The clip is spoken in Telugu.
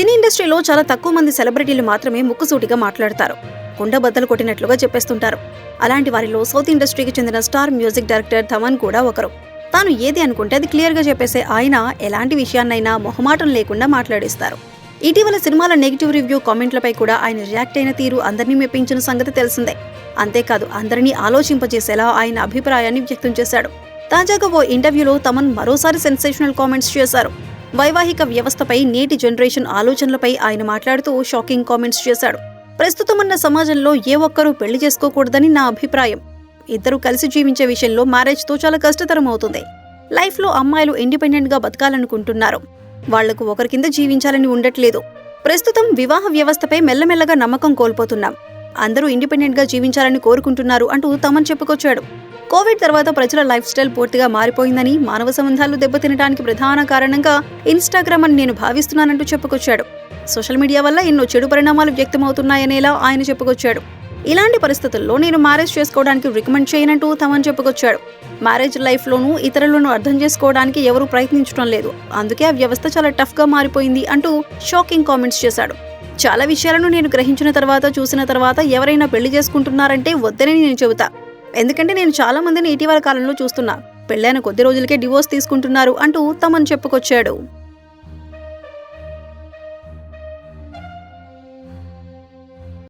సినీ ఇండస్ట్రీలో చాలా తక్కువ మంది సెలబ్రిటీలు మాత్రమే ముక్కుసూటిగా మాట్లాడతారు. కుండబద్దలు కొట్టినట్లుగా చెప్పేస్తుంటారు. అలాంటి వారిలో సౌత్ ఇండస్ట్రీకి చెందిన స్టార్ మ్యూజిక్ డైరెక్టర్ థమన్ కూడా ఒకరు. తాను ఏది అనుకుంటే అది క్లియర్గా చెప్పేసే ఆయన ఎలాంటి విషయాన్నైనా మొహమాటం లేకుండా మాట్లాడిస్తారు. ఇటీవల సినిమాల నెగిటివ్ రివ్యూ కామెంట్లపై కూడా ఆయన రియాక్ట్ అయిన తీరు అందరినీ మెప్పించిన సంగతి తెలిసిందే. అంతేకాదు అందరినీ ఆలోచింపజేసేలా ఆయన అభిప్రాయాన్ని వ్యక్తం చేశాడు. తాజాగా ఓ ఇంటర్వ్యూలో తమన్ మరోసారి సెన్సేషనల్ కామెంట్స్ చేశారు. వైవాహిక వ్యవస్థపై నేటి జనరేషన్ ఆలోచనలపై ఆయన మాట్లాడుతూ షాకింగ్ కామెంట్స్ చేశాడు. ప్రస్తుతం ఉన్న సమాజంలో ఏ ఒక్కరూ పెళ్ళి చేసుకోకూడదని నా అభిప్రాయం. ఇద్దరు కలిసి జీవించే విషయంలో మ్యారేజ్తో చాలా కష్టతరం అవుతుంది. లైఫ్లో అమ్మాయిలు ఇండిపెండెంట్గా బతకాలనుకుంటున్నారు. వాళ్ళకు ఒకరి కింద జీవించాలని ఉండట్లేదు. ప్రస్తుతం వివాహ వ్యవస్థపై మెల్లమెల్లగా నమ్మకం కోల్పోతున్నాం. అందరూ ఇండిపెండెంట్గా జీవించాలని కోరుకుంటున్నారు అంటూ తమన్ చెప్పుకొచ్చాడు. కోవిడ్ తర్వాత ప్రజల లైఫ్ స్టైల్ పూర్తిగా మారిపోయిందని మానవ సంబంధాలు దెబ్బతినడానికి ప్రధాన కారణంగా ఇన్స్టాగ్రామ్ అని నేను భావిస్తున్నానంటూ చెప్పుకొచ్చాడు. సోషల్ మీడియా వల్ల ఎన్నో చెడు పరిణామాలు వ్యక్తమవుతున్నాయనేలా ఆయన చెప్పుకొచ్చాడు. ఇలాంటి పరిస్థితుల్లో నేను మ్యారేజ్ చేసుకోవడానికి రికమెండ్ చేయనంటూ తమన్ చెప్పుకొచ్చాడు. మ్యారేజ్ లైఫ్లోనూ ఇతరులను అర్థం చేసుకోవడానికి ఎవరూ ప్రయత్నించడం లేదు. అందుకే ఆ వ్యవస్థ చాలా టఫ్గా మారిపోయింది అంటూ షాకింగ్ కామెంట్స్ చేశాడు. చాలా విషయాలను నేను గ్రహించిన తర్వాత చూసిన తర్వాత ఎవరైనా పెళ్ళి చేసుకుంటున్నారంటే వద్దని నేను చెబుతా. ఎందుకంటే నేను చాలా మందిని ఇటీవల కాలంలో చూస్తున్నా. పెళ్ళైన కొద్ది రోజులకే డివోర్స్ తీసుకుంటున్నారు అంటూ తమను చెప్పుకొచ్చాడు.